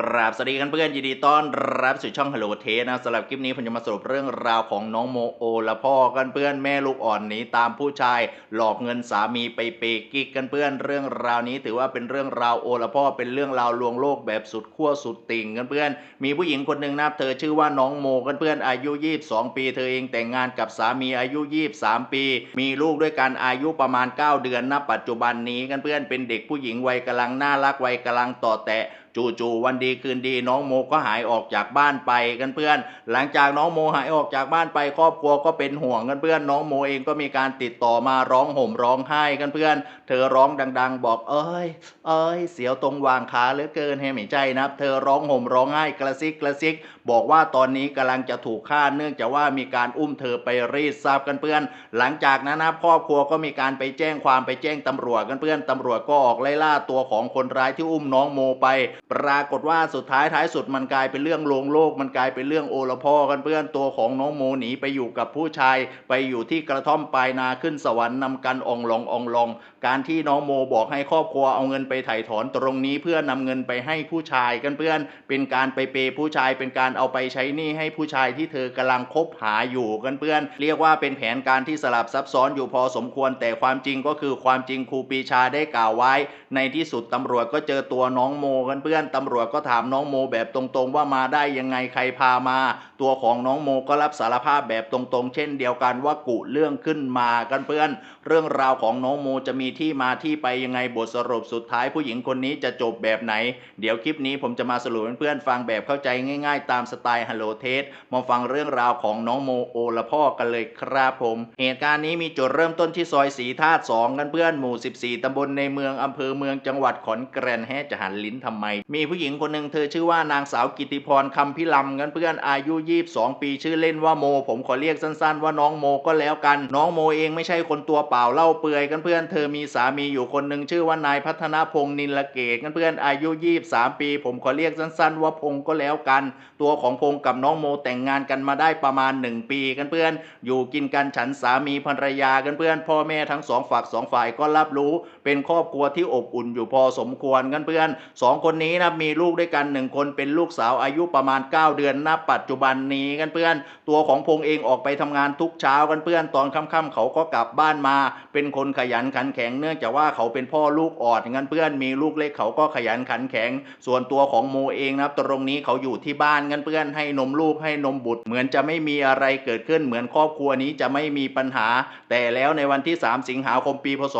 กราบสวัสดีกันเพื่อนยินดีต้อนรับสู่ช่อง Hello t a s นะสำหรับคลิปนี้ผมจะมาสรุปเรื่องราวของน้องโมโอ และพ่อกันเพื่อนแม่ลูกอ่อนหนีตามผู้ชาย หลอกเงินสามีไปเปย์กิ๊กกันเพื่อนเรื่องราวนี้ ถือว่าเป็นเรื่องราวโอและพ่อเป็นเรื่องราวลวงโลกแบบสุดขั้วสุดติ่งกันเพื่อน มีผู้หญิงคนหนึ่งนะเธอชื่อว่าน้องโมกันเพื่อนอายุ 22 ปี เธอเองแต่งงานกับสามีอายุ 23 ปี มีลูกด้วยกันอายุประมาณ 9 เดือนณปัจจุบันนี้กันเพื่อนเป็นเด็กผู้หญิงวัยกำลังน่ารักวัยกำลังต่อแตะจู่ๆวันดีคืนดี น้องโมก็หายออกจากบ้านไปกันเพื่อน หลังจากน้องโมหายออกจากบ้านไปครอบครัวก็เป็นห่วงกันเพื่อน น้องโมเองก็มีการติดต่อมาร้องห่มร้องไห้กันเพื่อน เธอร้องดัง ๆ บอกเอ้ย เอ้ย เสียวตรงวางขาเหลือเกินให้ไม่ใจนะเธอร้องห่มร้องไห้กระซิกกระซิก บอกว่าตอนนี้กำลังจะถูกฆ่าเนื่องจากว่ามีการอุ้มเธอไปรีดทรัพย์กันเพื่อน หลังจากนั้นนะครอบครัวก็มีการไปแจ้งความไปแจ้งตำรวจกันเพื่อนตำรวจก็ออกไล่ล่าตัวของคนร้ายที่อุ้มน้องโมไป ปรากฏว่าสุดท้ายท้ายสุดมันกลายเป็นเรื่องโลงโลก มันกลายเป็นเรื่องโอละพ่อกันเพื่อนตัวของน้องโมหนีไปอยู่กับผู้ชาย ไปอยู่ที่กระท่อมปลายนาขึ้นสวรรค์นำกันองลององลองการที่น้องโมบอกให้ครอบครัวเอาเงินไปไถ่ถอนตรงนี้เพื่อนำเงินไปให้ผู้ชายกันเพื่อนเป็นการไปเปย์ผู้ชายเป็นการเอาไปใช้หนี้ให้ผู้ชายที่เธอกำลังคบหาอยู่กันเพื่อน เรียกว่าเป็นแผนการที่สลับซับซ้อนอยู่พอสมควร แต่ความจริงก็คือความจริงครูปีชาได้กล่าวไว้ ในที่สุดตำรวจก็เจอตัวน้องโมกันเพื่อนตำรวจก็ถามน้องโมแบบตรงๆว่ามาได้ยังไงใครพามา ตัวของน้องโมก็รับสารภาพแบบตรงๆ เช่นเดียวกันว่ากุเรื่องขึ้นมากันเพื่อน เรื่องราวของน้องโมจะมีที่มาที่ไปยังไงบทสรุปสุดท้ายผู้หญิงคนนี้จะจบแบบไหน เดี๋ยวคลิปนี้ผมจะมาสรุปเพื่อนๆฟังแบบเข้าใจง่าย ๆ ตามสไตล์ฮัลโหลเทสมาฟังเรื่องราวของน้องโมโอละพ่อกันเลยครับผม เหตุการณ์นี้มีจุดเริ่มต้นที่ซอยสีธาตุสองกันเพื่อนหมู่ 14 ตำบลในเมืองอำเภอเมืองจังหวัดขอนแก่นแฮะจะหันลิ้นทำไม มีผู้หญิงคนหนึ่งเธอชื่อว่านางสาวกิติพรคำพิลำกันเพื่อนอายุ22 ปีชื่อเล่นว่าโม ผมขอเรียกสั้นๆ ว่าน้องโมก็แล้วกัน น้องโมเองไม่ใช่คนตัวเปล่าเล่าเปื่อยกันเพื่อนเธอมีสามีอยู่คนหนึ่งชื่อว่านายพัฒนพงศ์นินละเกตกันเพื่อนอายุ 23 ปี ผมขอเรียกสั้นๆ ว่าพงก็แล้วกัน ตัวของพงกับน้องโมแต่งงานกันมาได้ประมาณ 1 ปีกันเพื่อน อยู่กินกันฉันสามีภรรยากันเพื่อน พ่อแม่ทั้งสองฝักสองฝ่ายก็รับรู้เป็นครอบครัวที่อบอุ่นอยู่พอสมควรกันเพื่อนสองคนนี้นะมีลูกด้วยกันหนึ่งคนเป็นลูกสาวอายุประมาณ 9 เดือนณปัจจุบันนี้กันเพื่อน ตัวของพงเองออกไปทำงานทุกเช้ากันเพื่อนตอนค่ำๆเขาก็กลับบ้านมา เป็นคนขยันขันแข็งเนื่องจากว่าเขาเป็นพ่อลูกอ่อนงั้นเพื่อนมีลูกเล็กเขาก็ขยันขันแข็ง ส่วนตัวของโมเองนะครับตรงนี้เขาอยู่ที่บ้านกันเพื่อนให้นมลูกให้นมบุตร เหมือนจะไม่มีอะไรเกิดขึ้นเหมือนครอบครัวนี้จะไม่มีปัญหา แต่แล้วในวันที่ 3 สิงหาคมปีพศ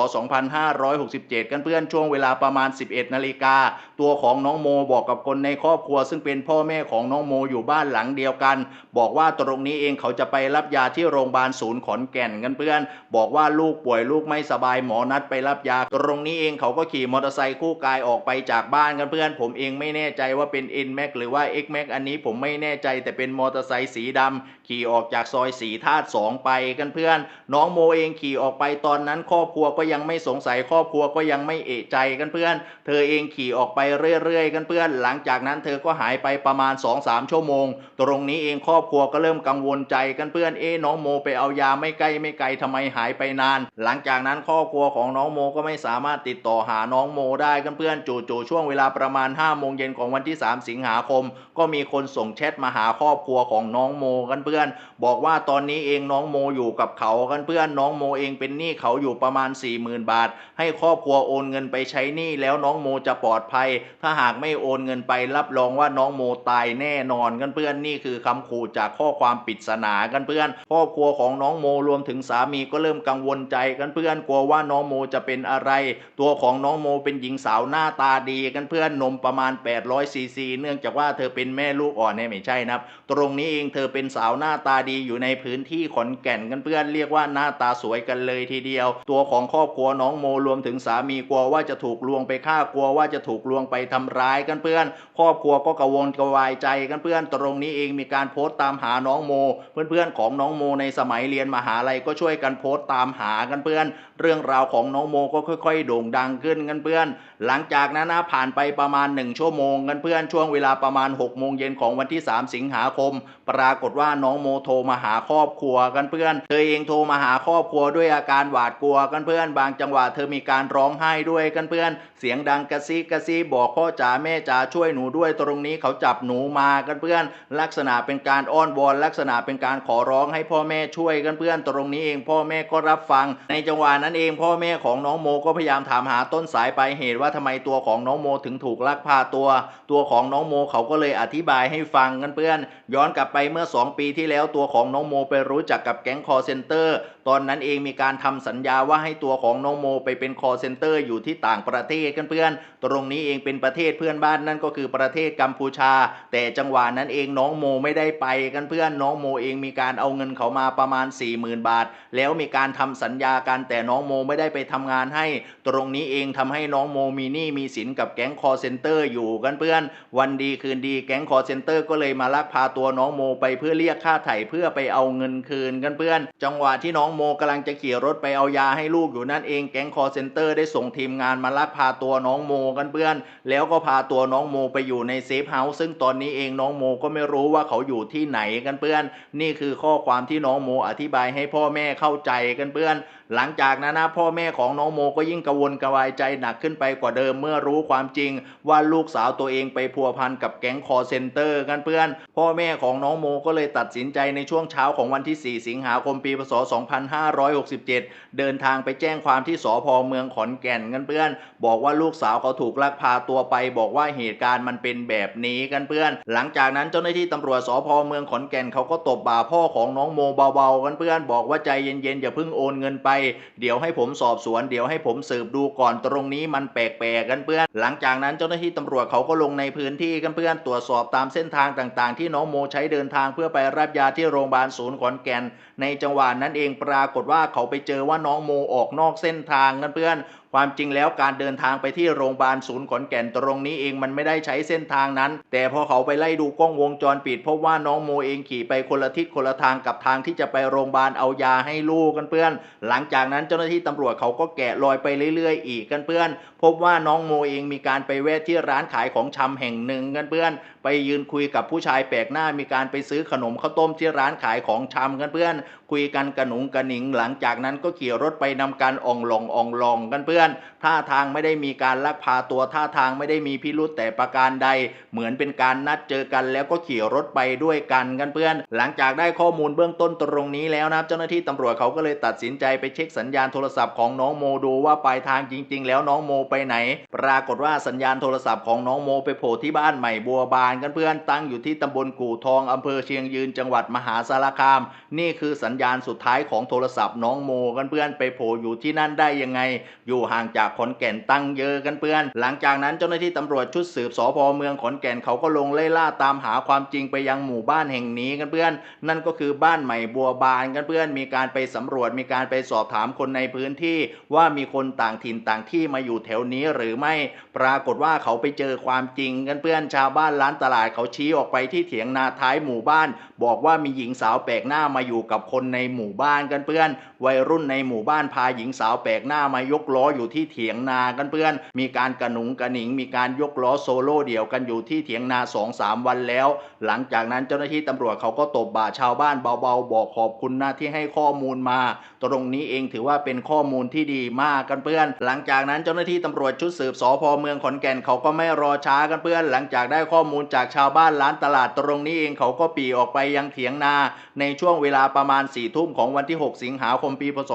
2567 กันเพื่อนช่วงเวลาประมาณ 11นาฬิกาตัวของน้องโมบอกกับคนในครอบครัว ซึ่งเป็นพ่อแม่ของน้องโมอยู่บ้านหลังเดียวกันบอกว่าตรงนี้เองเขาจะไปรับยาที่โรงพยาบาลศูนย์ขอนแก่นกันเพื่อน บอกว่าลูกป่วยลูกไม่สบายหมอนัดไปรับยา ตรงนี้เองเขาก็ขี่มอเตอร์ไซค์คู่กายออกไปจากบ้านกันเพื่อน ผมเองไม่แน่ใจว่าเป็น N Max หรือว่า X Max อันนี้ผมไม่แน่ใจแต่เป็นมอเตอร์ไซค์สีดำขี่ออกจากซอยสีธาตุสองไปกันเพื่อน น้องโมเองขี่ออกไปตอนนั้นครอบครัวก็ยังไม่สงสัยครอบครัวก็ยังไม่เอะใจกันเพื่อน เธอเองขี่ออกไปเรื่อยๆกันเพื่อน หลังจากนั้นเธอก็หายไปประมาณ 2-3 ชั่วโมง ตรงนี้เองครอบครัวก็เริ่มกังวลใจกันเพื่อนเอ๊น้องโมไปเอายาไม่ใกล้ไม่ไกลทำไมหายไปนาน หลังจากนั้นครอบครัวของน้องโมก็ไม่สามารถติดต่อหาน้องโมได้กันเพื่อนจู่ๆช่วงเวลาประมาณ5โมงเย็นของวันที่ 3 สิงหาคม ก็มีคนส่งแชทมาหาครอบครัวของน้องโมกันเพื่อน บอกว่าตอนนี้เองน้องโมอยู่กับเขากันเพื่อนน้องโมเองเป็นหนี้เขาอยู่ประมาณ 40,000 บาท ให้ครอบครัวโอนเงินไปใช้หนี้แล้วน้องโมจะปลอดภัย ถ้าหากไม่โอนเงินไปรับรองว่าน้องโมตายแน่นอนกันเพื่อนนี่คือคำขู่จากข้อความปริศนากันเพื่อนครอบครัวของน้องโมรวมถึงสามีก็เริ่มกังวลใจกันเพื่อนกลัวว่าน้องโมจะเป็นอะไร ตัวของน้องโมเป็นหญิงสาวหน้าตาดีกันเพื่อนนมประมาณ800ซีซีเนื่องจากว่าเธอเป็นแม่ลูกอ่อนเนี่ยไม่ใช่นะครับตรงนี้เองเธอเป็นสาวหน้าตาดีอยู่ในพื้นที่ขอนแก่นกันเพื่อนเรียกว่าหน้าตาสวยกันเลยทีเดียว ตัวของครอบครัวน้องโมรวมถึงสามีกลัวว่าจะถูกลวงไปฆ่ากลัวว่าจะถูกลวงไปทำร้ายกันเพื่อน ครอบครัวก็กังวลกระวายใจกันเพื่อนตรงนี้เองมีการโพสต์ตามหาน้องโม เพื่อนๆของน้องโมในสมัยเรียนมหาลัยก็ช่วยกันโพสต์ตามหากันเพื่อน เรื่องราวของน้องโมก็ค่อย ๆ โด่งดังขึ้นกันเพื่อน หลังจากนั้นนะผ่านไปประมาณ 1 ชั่วโมงกันเพื่อนช่วงเวลาประมาณ6โมงเย็นของวันที่ 3 สิงหาคม ปรากฏว่าน้องโมโทรมาหาครอบครัวกันเพื่อนเธอเองโทรมาหาครอบครัวด้วยอาการหวาดกลัวกันเพื่อน บางจังหวะเธอมีการร้องไห้ด้วยกันเพื่อน เสียงดังกระซิกระซิบอกพ่อจ๋าแม่จ๋าช่วยหนูด้วยตรงนี้เขาจับหนูมากันเพื่อน ลักษณะเป็นการอ้อนวอนลักษณะเป็นการขอร้องให้พ่อแม่ช่วยกันเพื่อนตรงนี้เอง พ่อแม่ก็รับฟัง ในจังหวะนั้นเอง พ่อแม่ของน้องโมก็พยายามถามหาต้นสายปลายเหตุว่าทำไมตัวของน้องโมถึงถูกลักพาตัว ตัวของน้องโมเขาก็เลยอธิบายให้ฟังกันเพื่อน ย้อนกลับไปเมื่อ 2 ปีที่แล้วตัวของน้องโมไปรู้จักกับแก๊งคอร์เซนเตอร์ตอนนั้นเองมีการทำสัญญาว่าให้ตัวของน้องโม ไปเป็นคอเซนเตอร์อยู่ที่ต่างประเทศกันเพื่อน ตรงนี้เองเป็นประเทศเพื่อนบ้านนั่นก็คือประเทศกัมพูชา แต่จังหวะนั้นเองน้องโมไม่ได้ไปกันเพื่อนน้องโมเองมีการเอาเงินเขามาประมาณ 40,000 บาท แล้วมีการทำสัญญากันแต่น้องโมไม่ได้ไปทำงานให้ ตรงนี้เองทำให้น้องโมมีหนี้มีสินกับแก๊งคอเซนเตอร์อยู่กันเพื่อน วันดีคืนดีแก๊งคอเซนเตอร์ก็เลยมาลักพาตัวน้องโมไปเพื่อเรียกค่าไถ่เพื่อไปเอาเงินคืนกันเพื่อน จังหวะที่น้องโมกำลังจะขี่รถไปเอายาให้ลูกอยู่นั่นเองแก๊งคอเซนเตอร์ได้ส่งทีมงานมาลักพาตัวน้องโมกันเพื่อน แล้วก็พาตัวน้องโมไปอยู่ในเซฟเฮาส์ซึ่งตอนนี้เองน้องโมก็ไม่รู้ว่าเขาอยู่ที่ไหนกันเพื่อน นี่คือข้อความที่น้องโมอธิบายให้พ่อแม่เข้าใจกันเพื่อน หลังจากนั้นนะพ่อแม่ของน้องโมก็ยิ่งกังวลกระวายใจหนักขึ้นไปกว่าเดิมเมื่อรู้ความจริง ว่าลูกสาวตัวเองไปพัวพันกับแก๊งคอเซนเตอร์กันเพื่อน พ่อแม่ของน้องโมก็เลยตัดสินใจในช่วงเช้าของวันที่ 4 สิงหาคมปีพศ2567 เดินทางไปแจ้งความที่สพเมืองขอนแก่นกันเพื่อน บอกว่าลูกสาวเขาถูกลักพาตัวไป บอกว่าเหตุการณ์มันเป็นแบบนี้กันเพื่อน หลังจากนั้นเจ้าหน้าที่ตำรวจสพเมืองขอนแก่นเขาก็ตบบ่าพ่อของน้องโมเบาๆกันเพื่อน บอกว่าใจเย็นๆอย่าเพิ่งโอนเงินไป เดี๋ยวให้ผมสอบสวนเดี๋ยวให้ผมสืบดูก่อนตรงนี้มันแปลกๆกันเพื่อน หลังจากนั้นเจ้าหน้าที่ตำรวจเขาก็ลงในพื้นที่กันเพื่อนตรวจสอบตามเส้นทางต่างๆ ที่น้องโมใช้เดินทางเพื่อไปรับยาที่โรงพยาบาลศูนย์ขอนแก่นในจังหวะนั้นเองปรากฏว่าเขาไปเจอว่าน้องโมออกนอกเส้นทางนั่นเพื่อนความจริงแล้วการเดินทางไปที่โรงพยาบาลศูนย์ขอนแก่นตรงนี้เองมันไม่ได้ใช้เส้นทางนั้น แต่พอเขาไปไล่ดูกล้องวงจรปิดพบว่าน้องโมเองขี่ไปคนละทิศคนละทางกับทางที่จะไปโรงพยาบาลเอายาให้ลูกกันเพื่อน หลังจากนั้นเจ้าหน้าที่ตำรวจเขาก็แกะรอยไปเรื่อย ๆ อีกกันเพื่อน พบว่าน้องโมเองมีการไปแวะที่ร้านขายของชำแห่งหนึ่งกันเพื่อน ไปยืนคุยกับผู้ชายแปลกหน้ามีการไปซื้อขนมข้าวต้มที่ร้านขายของชำกันเพื่อน คุยกันกระหนุงกระหนิง หลังจากนั้นก็ขี่รถไปนำการอ่องลงอ่องลงกันเพื่อนท่าทางไม่ได้มีการลักพาตัวท่าทางไม่ได้มีพิรุษแต่ประการใด เหมือนเป็นการนัดเจอกันแล้วก็ขี่รถไปด้วยกันกันเพื่อน หลังจากได้ข้อมูลเบื้องต้นตรงนี้แล้วนะครับ เจ้าหน้าที่ตำรวจเขาก็เลยตัดสินใจไปเช็คสัญญาณโทรศัพท์ของน้องโมดูว่าปลายทางจริง ๆ แล้วน้องโมไปไหน ปรากฏว่าสัญญาณโทรศัพท์ของน้องโมไปโผล่ที่บ้านใหม่บัวบานกันเพื่อนตั้งอยู่ที่ตำบลกู่ทองอำเภอเชียงยืนจังหวัดมหาสารคาม นี่คือสัญญาณสุดท้ายของโทรศัพท์น้องโมกันเพื่อนไปโผล่อยู่ที่นั่นได้ยังไง อยู่ห่างจากขอนแก่นตั้งเยอะกันเพื่อน หลังจากนั้นเจ้าหน้าที่ตำรวจชุดสืบสพเมืองขอนแก่นเขาก็ลงไล่ล่าตามหาความจริงไปยังหมู่บ้านแห่งนี้กันเพื่อน นั่นก็คือบ้านใหม่บัวบานกันเพื่อน มีการไปสำรวจมีการไปสอบถามคนในพื้นที่ ว่ามีคนต่างถิ่นต่างที่มาอยู่แถวนี้หรือไม่ ปรากฏว่าเขาไปเจอความจริงกันเพื่อน ชาวบ้านร้านตลาดเขาชี้ออกไปที่เถียงนาท้ายหมู่บ้าน บอกว่ามีหญิงสาวแปลกหน้ามาอยู่กับคนในหมู่บ้านกันเพื่อน วัยรุ่นในหมู่บ้านพาหญิงสาวแปลกหน้ามายกล้ออยู่ยู่ที่เถียงนากันเพื่อน มีการกระหนุงกระหนิง มีการยกล้อโซโล่เดี่ยวกันอยู่ที่เถียงนาสองสามวันแล้ว หลังจากนั้นเจ้าหน้าที่ตำรวจเขาก็ตบบ่าชาวบ้านเบาๆ บอกขอบคุณนะที่ให้ข้อมูลมา ตรงนี้เองถือว่าเป็นข้อมูลที่ดีมากกันเพื่อน หลังจากนั้นเจ้าหน้าที่ตำรวจชุดสืบสพเมืองขอนแก่นเขาก็ไม่รอช้ากันเพื่อน หลังจากได้ข้อมูลจากชาวบ้านร้านตลาดตรงนี้เองเขาก็ปีออกไปยังเถียงนา ในช่วงเวลาประมาณ4ี่ทุ่มของวันที่ 6 สิงหาคมปีพศ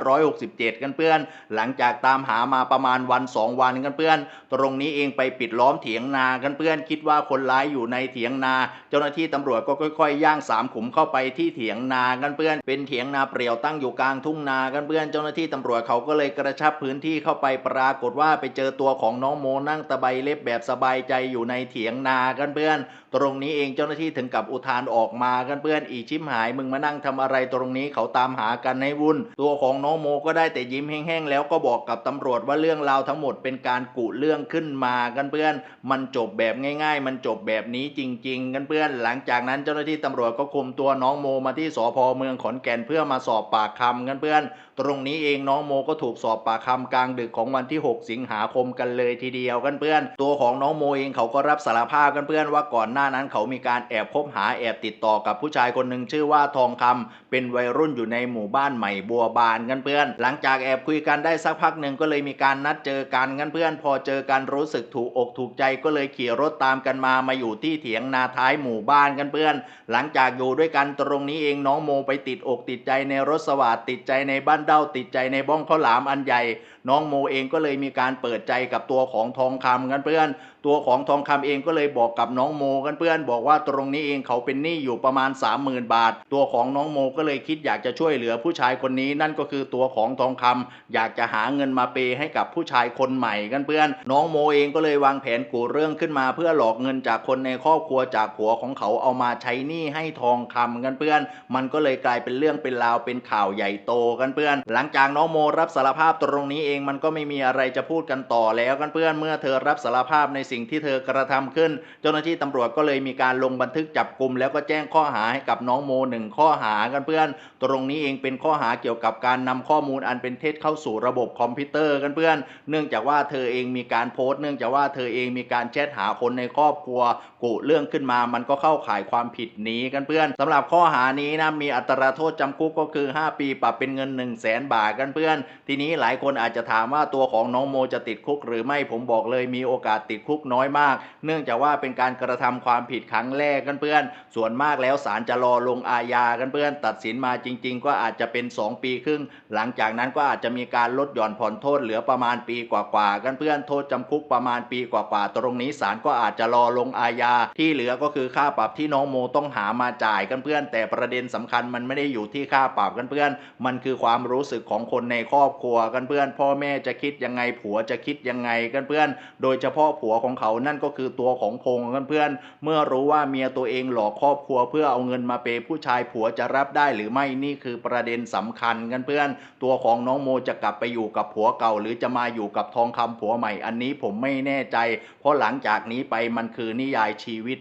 2567 กันเพื่อน หลังจากตามหามาประมาณวัน 2 วันกันเพื่อน ตรงนี้เองไปปิดล้อมเถียงนากันเพื่อน คิดว่าคนร้ายอยู่ในเถียงนา เจ้าหน้าที่ตำรวจก็ค่อยๆ ย่างสามขุมเข้าไปที่เถียงนากันเพื่อน เป็นเถียงนาเปลี่ยวตั้งอยู่กลางทุ่งนากันเพื่อน เจ้าหน้าที่ตำรวจเขาก็เลยกระชับพื้นที่เข้าไปปรากฏว่าไปเจอตัวของน้องโมนั่งตะไบเล็บแบบสบายใจอยู่ในเถียงนากันเพื่อน ตรงนี้เองเจ้าหน้าที่ถึงกับอุทานออกมากันเพื่อน อีชิมหายมึงมานั่งทำอะไรตรงนี้เขาตามหากันให้วุ่น ตัวของน้องโมก็ได้แต่ยิ้มแห้งๆแล้วก็บอกกับตำรวจว่าเรื่องราวทั้งหมดเป็นการกุเรื่องขึ้นมากันเพื่อน มันจบแบบง่าย ๆ มันจบแบบนี้จริง ๆ กันเพื่อน หลังจากนั้นเจ้าหน้าที่ตำรวจก็คุมตัวน้องโมมาที่สพเมืองขอนแก่นเพื่อมาสอบปากคำกันเพื่อน ตรงนี้เองน้องโมก็ถูกสอบปากคำกลางดึกของวันที่ 6 สิงหาคมกันเลยทีเดียวกันเพื่อน ตัวของน้องโมเองเขาก็รับสารภาพกันเพื่อนว่าก่อนหน้านั้นเขามีการแอบคบหาแอบติดต่อกับผู้ชายคนหนึ่งชื่อว่าทองคำเป็นวัยรุ่นอยู่ในหมู่บ้านใหม่บัวบานกันเพื่อน หลังจากแอบคุยกันได้สักพักหนึ่งก็เลยมีการนัดเจอกันกันเพื่อน พอเจอกันรู้สึกถูกอกถูกใจก็เลยขี่รถตามกันมามาอยู่ที่เถียงนาท้ายหมู่บ้านกันเพื่อน หลังจากอยู่ด้วยกันตรงนี้เองน้องโมไปติดอกติดใจในรถสวัสดติดใจในบ้านเด้าติดใจในบ้องข้าวหลามอันใหญ่ น้องโมเองก็เลยมีการเปิดใจกับตัวของทองคำกันเพื่อน ตัวของทองคำเองก็เลยบอกกับน้องโมกันเพื่อน บอกว่าตรงนี้เองเขาเป็นหนี้อยู่ประมาณ 30,000 บาท ตัวของน้องโมก็เลยคิดอยากจะช่วยเหลือผู้ชายคนนี้ นั่นก็คือตัวของทองคำอยากจะหาเงินมาเปให้กับผู้ชายคนใหม่กันเพื่อน น้องโมเองก็เลยวางแผนกูเรื่องขึ้นมาเพื่อหลอกเงินจากคนในครอบครัวจากผัวของเขาเอามาใช้หนี้ให้ทองคำกันเพื่อน มันก็เลยกลายเป็นเรื่องเป็นราวเป็นข่าวใหญ่โตกันเพื่อนหลังจากน้องโมรับสารภาพตรงนี้เองมันก็ไม่มีอะไรจะพูดกันต่อแล้วกันเพื่อนเมื่อเธอรับสารภาพในสิ่งที่เธอกระทำขึ้น เจ้าหน้าที่ตำรวจก็เลยมีการลงบันทึกจับกลุ่มแล้วก็แจ้งข้อหาให้กับน้องโมหนึ่งข้อหากันเพื่อน ตรงนี้เองเป็นข้อหาเกี่ยวกับการนำข้อมูลอันเป็นเท็จเข้าสู่ระบบคอมพิวเตอร์กันเพื่อน เนื่องจากว่าเธอเองมีการโพสต์ เนื่องจากว่าเธอเองมีการแชทหาคนในครอบครัวกุเรื่องขึ้นมา มันก็เข้าข่ายความผิดนี้กันเพื่อนสำหรับข้อหานี้นะมีอัตราโทษจำคุกก็คือ 5 ปีปรับเป็นเงิน1 0 0 0 0แสนบาทกันเพื่อน ทีนี้หลายคนอาจจะถามว่าตัวของน้องโมจะติดคุกหรือไม่ผมบอกเลยมีโอกาสติดคุกน้อยมาก เนื่องจากว่าเป็นการกระทำความผิดครั้งแรกกันเพื่อน ส่วนมากแล้วศาลจะรอลงอาญากันเพื่อน ตัดสินมาจริง ๆ ก็อาจจะเป็น 2 ปีครึ่ง หลังจากนั้นก็อาจจะมีการลดหย่อนผ่อนโทษเหลือประมาณปีกว่าๆกันเพื่อนโทษจำคุกประมาณปีกว่าๆตรงนี้ศาลก็อาจจะรอลงอาญาที่เหลือก็คือค่าปรับที่น้องโมต้องหามาจ่ายกันเพื่อน แต่ประเด็นสำคัญมันไม่ได้อยู่ที่ค่าปรับกันเพื่อน มันคือความรูู้้สึกของคนในครอบครัวกันเพื่อนพ่อแม่จะคิดยังไงผัวจะคิดยังไงกันเพื่อน โดยเฉพาะผัวของเขานั่นก็คือตัวของพงกันเพื่อน เมื่อรู้ว่าเมียตัวเองหลอกครอบครัวเพื่อเอาเงินมาเปยผู้ชายผัวจะรับได้หรือไม่นี่คือประเด็นสำคัญกันเพื่อน ตัวของน้องโมจะกลับไปอยู่กับผัวเก่า หรือจะมาอยู่กับทองคำผัวใหม่อันนี้ผมไม่แน่ใจ เพราะหลังจากนี้ไปมันคือนิยายชีวิต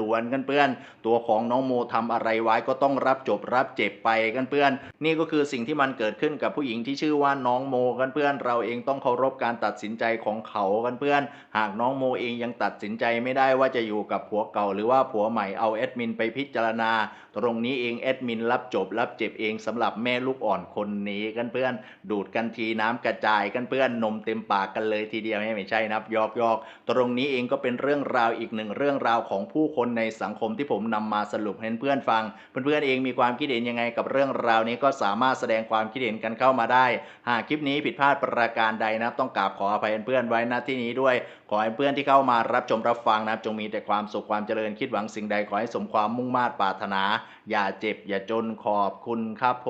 ล้วนๆกันเพื่อน ตัวของน้องโมทำอะไรไว้ก็ต้องรับจบรับเจ็บไปกันเพื่อน นี่ก็คือสิ่งที่มันเกิดขึ้นกับผู้หญิงที่ชื่อว่าน้องโมกันเพื่อน เราเองต้องเคารพการตัดสินใจของเขากันเพื่อน หากน้องโมเองยังตัดสินใจไม่ได้ว่าจะอยู่กับผัวเก่าหรือว่าผัวใหม่เอาแอดมินไปพิจารณา ตรงนี้เองแอดมินรับจบรับเจ็บเองสำหรับแม่ลูกอ่อนคนนี้กันเพื่อน ดูดกันทีน้ำกระจายกันเพื่อนนมเต็มปากกันเลยทีเดียวไม่ใช่นับยอกยอกตรงนี้เองก็เป็นเรื่องราวอีกหนึ่งเรื่องราวของผู้คนในสังคมที่ผมนำมาสรุปให้เพื่อนฟัง เพื่อนๆเองมีความคิดเห็นยังไงกับเรื่องราวนี้ก็สามารถแสดงความคิดเห็นกันเข้ามาได้ หากคลิปนี้ผิดพลาดประการใดนะต้องกราบขออภัยเพื่อนไว้ณที่นี้ด้วยขอให้เพื่อนที่เข้ามารับชมรับฟังนะครับจงมีแต่ความสุขความเจริญคิดหวังสิ่งใดขอให้สมความมุ่งมา่ปรารถนา อย่าเจ็บอย่าจนขอบคุณครับผ